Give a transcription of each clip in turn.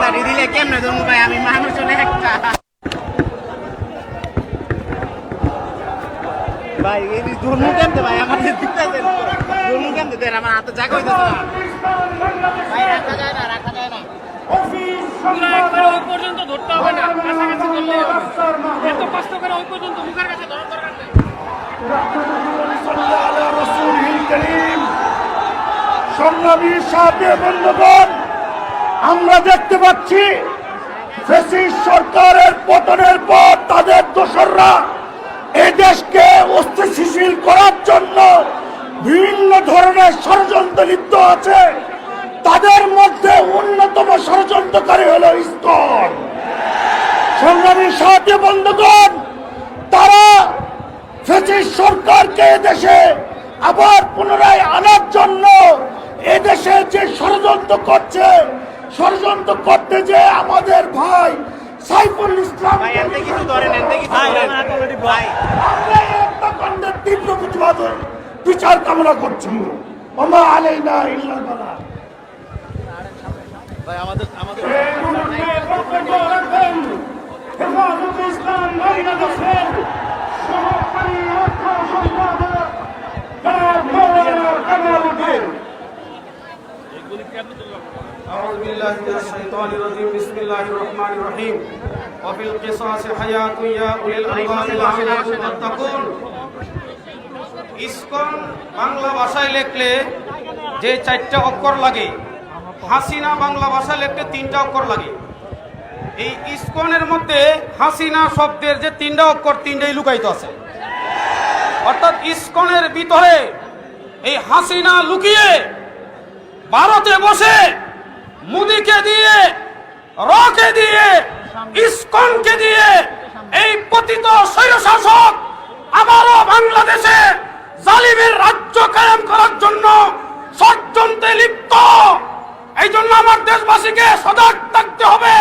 দাড়ি দিলে কেমনে ধরবো ভাই? আমি মানুষ হলে একটা। ভাই এই ধরবো কেমতে ভাই? আমার দিতে দেন কেমতে দেন আমার হাতে জায়গা হইতেছে না ভাই রাখা যায় না রাখা যায় না। পুরা একবারে ওই পর্যন্ত ধরতে হবে না। কাছাকাছি ধরলেই এত কষ্ট করে ওই পর্যন্ত মুখের কাছে ধরার দরকার নেই। সংগ্রামী সাথে বন্ধুগণ আমরা দেখতে পাচ্ছি সরকারের পতনের পর তাদের দোসররা এই দেশকে অস্থিতিশীল করার জন্য বিভিন্ন ধরনের ষড়যন্ত্র লিপ্ত আছে। তাদের মধ্যে অন্যতম ষড়যন্ত্রকারী হলো ইস্কন সংগ্রামী সাহায্য বন্ধুগণ, তারা সরকারকে দেশে আবার পুনরায় আনার জন্য এদেশে যে ষড়যন্ত্র করছে ষড়যন্ত্র করতে যে আমাদের ভাই সাইফুল ইসলাম আমরা তীব্র প্রতিবাদ বিচার কামনা করছি ওমা আলাইনা ইল্লাল বালাগ ভাই আমাদের আমাদের হেফাজত ইসলাম বাংলাদেশের সহকারী অর্থ সম্পাদক কামাল উদ্দিন। أعوذ بالله من الشيطان الرجيم بسم الله الرحمن الرحيم وفي القصاص حياة يا أولي الألباب لعلكم تتقون ইসকন বাংলা ভাষায় লেখলে যে চারটা অক্ষর লাগে হাসিনা বাংলা ভাষায় লিখলে তিনটা অক্ষর লাগে এই ইসকনের মধ্যে হাসিনা শব্দের যে তিনটা অক্ষর তিনটাই লুকায়িত আছে অর্থাৎ ইসকনের ভিতরে এই হাসিনা লুকিয়ে ভারতে বসে মুদিকে দিয়ে, রকে দিয়ে, ইসকনকে দিয়ে এই পতিত স্বৈরশাসক আবারও বাংলাদেশে জালিমের রাজ্য কায়েম করার জন্য ষড়যন্ত্রে লিপ্ত। এই জন্য আমার দেশবাসীকে সজাগ থাকতে হবে।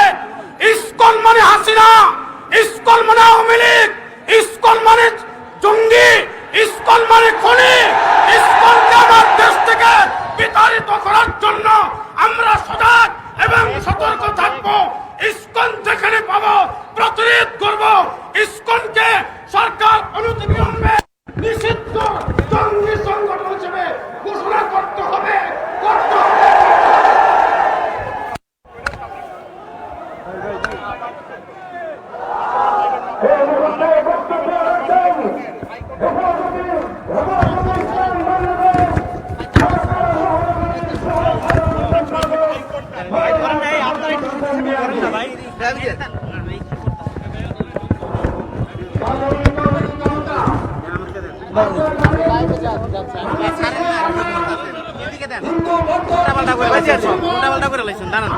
ইসকন মানে হাসিনা, ইসকন মানে আওয়ামী লীগ, ইসকন মানে জঙ্গি, ইসকন মানে খনি, ইসকনকে আমার দেশ থেকে বিতাড়িত করার জন্য আমরা সজাগ এবং সতর্ক থাকব ইসকন যেখানে পাবো প্রতিরোধ করব ইসকনকে সরকার অনুমতি নিষিদ্ধ জঙ্গি সংগঠন হিসেবে ঘোষণা করতে হবে করতে হবে এদিকে দেন করে লাইছেন লাইছেন দাঁড়ান।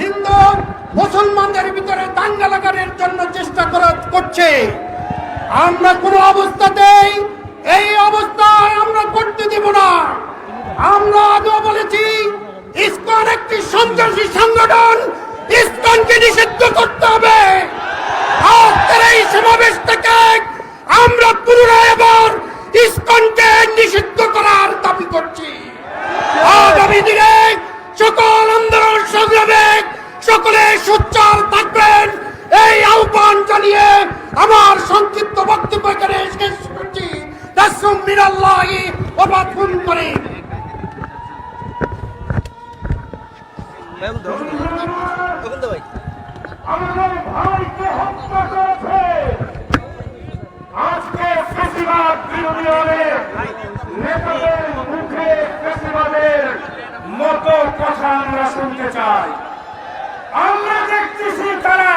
হিন্দু মুসলমানদের ভিতরে দাঙ্গা জন্য চেষ্টা করা করছে। আমরা কোনো অবস্থাতেই এই অবস্থায় আমরা করতে দেব না। আমরা আগেও বলেছি, ইসকন একটি সন্ত্রাসী সংগঠন, ইসকনকে নিষিদ্ধ করতে হবে। আজকের সমাবেশ থেকে করে। আমাদের ভাইকে হত্যা করেছে। আজকে ফেসিবাদ বিরোধী দলের নেতাদের মুখে ফেসিবাদের মতো কথা আমরা শুনতে চাই। আমরা দেখতেছি তারা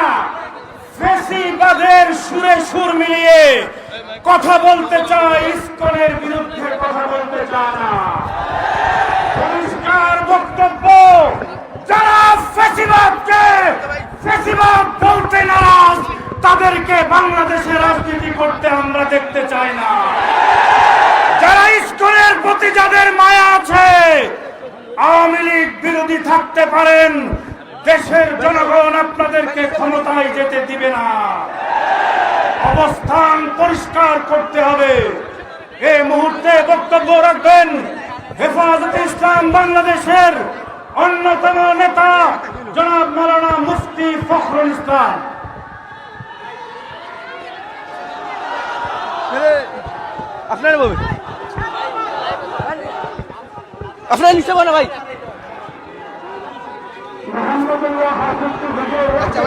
ফেসিবাদের সুরে সুর মিলিয়ে কথা বলতে চায়, ইস্কনের বিরুদ্ধে কথা বলতে চায় না। পরিষ্কার বক্তব্য, যারা ফেসিবাদকে, ফেসিবাদ বলতে নারাজ, তাদেরকে বাংলাদেশে রাজনীতি করতে আমরা দেখতে চাই না। যারা ইস্কনের প্রতি যাদের মায়া আছে, আওয়ামী লীগ বিরোধী থাকতে পারেন, দেশের জনগণ আপনাদেরকে ক্ষমতায় যেতে দিবে না। অবস্থান পরিষ্কার করতে হবে। এই মুহূর্তে বক্তব্য রাখবেন হেফাজতে ইসলাম বাংলাদেশের অন্যতম নেতা জনাব মালানা মুফতি ফখরুল ইসলাম। আপনার বলবেন আপনার নিচে বলো ভাই। আচ্ছা,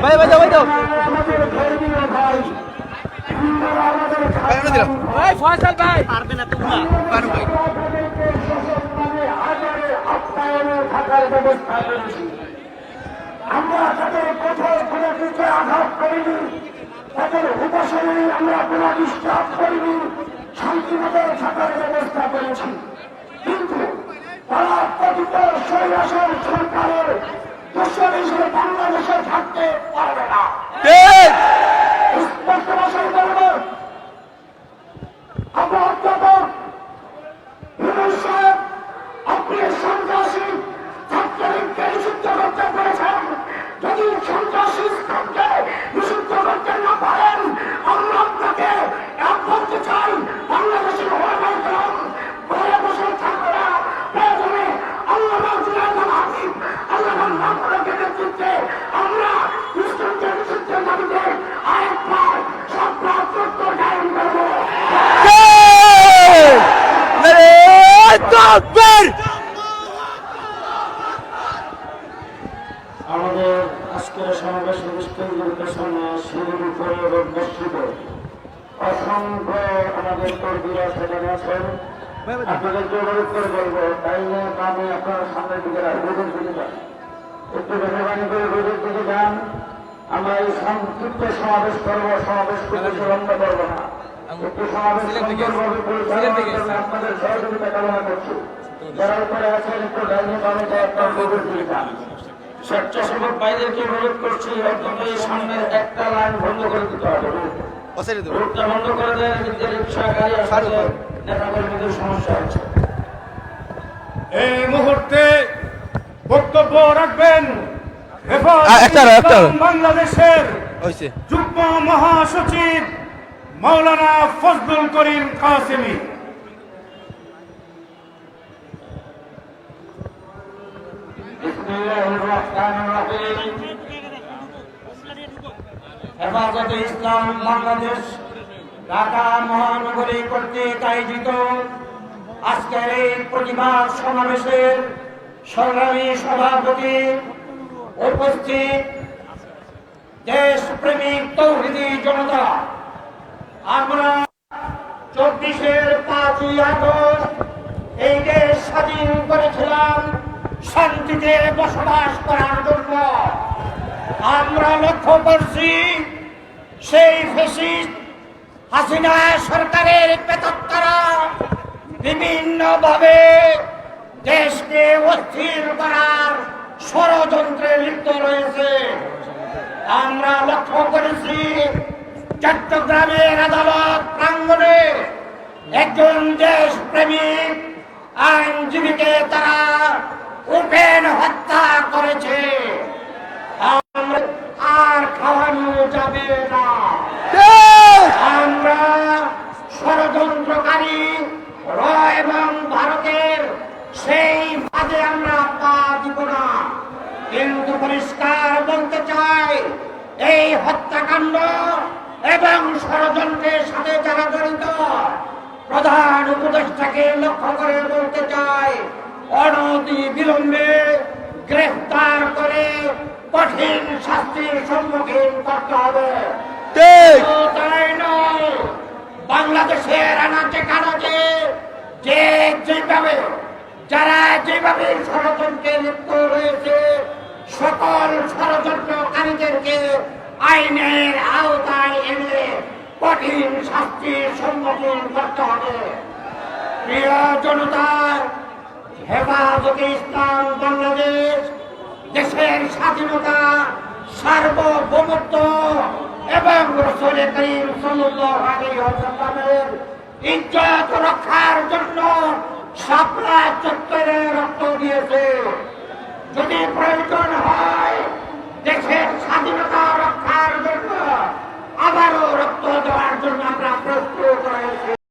ভাই ভাই দাও ভাই দাও ভাই আমরা দিলাম ভাই ফয়সাল ভাই। পারবে না তোমরা পারো ভাই আমরা তাদের কোথাও কোনো দিকে আঘাত করিনি তাদের উপাসনে আমরা কোনো ডিস্টার্ব করিনি শান্তিমতো থাকার ব্যবস্থা করেছি কিন্তু তারা কথিত সরকারের বাংলাদেশে থাকতে পারবে না ঠিক স্পষ্ট ভাষায় বলব আমরা অত্যন্ত বিনয় সাহেব আপনি সন্ত্রাসী ছাত্রলীগকে নিষিদ্ধ করতে পেরেছেন যদি সন্ত্রাসী ইসলামকে নিষিদ্ধ করতে না পারেন আমরা আপনাকে এক বলতে চাই বাংলাদেশের ওলামাই কেরাম ঘরে বসে থাকবে না প্রয়োজনে আল্লাহ জুলাইদ হাকিম আল্লাহ মাহমুদের নেতৃত্বে আমরা ইসলামকে নিষিদ্ধের দাবিতে আরেকবার সব প্রত্যুত্তর কায়েম করব তাকবীর আমাদের আজকের সমাবেশ অনুষ্ঠান নির্দেশনা শিবির উপরে এবং মসজিদে অসংখ্য আমাদের কর্মীরা সেখানে আছেন আপনাদেরকে অনুরোধ করে বলব তাই না আমি সামনের দিকে রোদের দিকে যান। একটু মেহরবানি করে রোদের দিকে যান। আমরা এই সংক্ষিপ্ত সমাবেশ করব সমাবেশ করতে বিলম্ব করব না। একটু সমাবেশ সুন্দরভাবে পরিচালনা আপনাদের সহযোগিতা কামনা করছি। যারা উপরে আছেন একটু ডাইনে বামে যায় আপনার রোদের দিকে যান। স্বেচ্ছাসেবক বাইরেকে অনুরোধ করছি অন্তত এই সামনের একটা লাইন বন্ধ করে দিতে হবে। রোডটা বন্ধ করে দেয় রিক্সা গাড়ি নেতা কর্মীদের সমস্যা হচ্ছে। এই মুহূর্তে বক্তব্য রাখবেন আ, হেফাজতে একটা আরও, একটা আরও। ইসলাম বাংলাদেশের যুগ্ম মহাসচিব মাওলানা ফজলুল করিম কাসেমি। বিসমিল্লাহির রহমানির রহিম হেফাজতে ইসলাম বাংলাদেশ ঢাকা মহানগরী কর্তৃক আয়োজিত আজকের এই প্রতিবাদ সমাবেশের সংগ্রামী সভাপতি উপস্থিত দেশপ্রেমিক তৌহিদি জনতা। আমরা চব্বিশের পাঁচই আগস্ট এই দেশ স্বাধীন করেছিলাম, শান্তিতে বসবাস করার জন্য। আমরা লক্ষ্য করছি সেই ফেসিস্ট হাসিনা সরকারের পেতত্তারা। বিভিন্নভাবে দেশকে অস্থির করার ষড়যন্ত্রে লিপ্ত রয়েছে। আমরা লক্ষ্য করেছি, চট্টগ্রামের আদালত প্রাঙ্গণে একজন দেশপ্রেমিক আইনজীবীকে তারা ওপেন হত্যা করেছে। আমরা আর খাওয়ানো যাবে না। আমরা ষড়যন্ত্রকারী র এবং ভারতের সেই ফাঁদে আমরা পা দিব না। কিন্তু পরিষ্কার বলতে চাই এই হত্যাকাণ্ড এবং ষড়যন্ত্রের সাথে যারা জড়িত প্রধান উপদেষ্টাকে লক্ষ্য করে বলতে চাই অনতি বিলম্বে কঠিন শাস্তির সম্মুখীন করতে হবে। তাই নয়। বাংলাদেশের আনাচে কানাচে যে যেভাবে যারা যেভাবে ষড়যন্ত্রে লিপ্ত রয়েছে সকল ষড়যন্ত্রকারীদেরকে আইনের আওতায় এনে কঠিন শাস্তির সম্মুখীন করতে হবে। প্রিয় জনতা হেফাজতে ইসলাম বাংলাদেশ দেশের স্বাধীনতা, সার্বভৌমত্ব এবং ইজ্জত রক্ষার জন্য শাপলা চত্বরে রক্ত দিয়েছে। যদি প্রয়োজন হয়, দেশের স্বাধীনতা রক্ষার জন্য আবারও রক্ত দেওয়ার জন্য আমরা দেশকে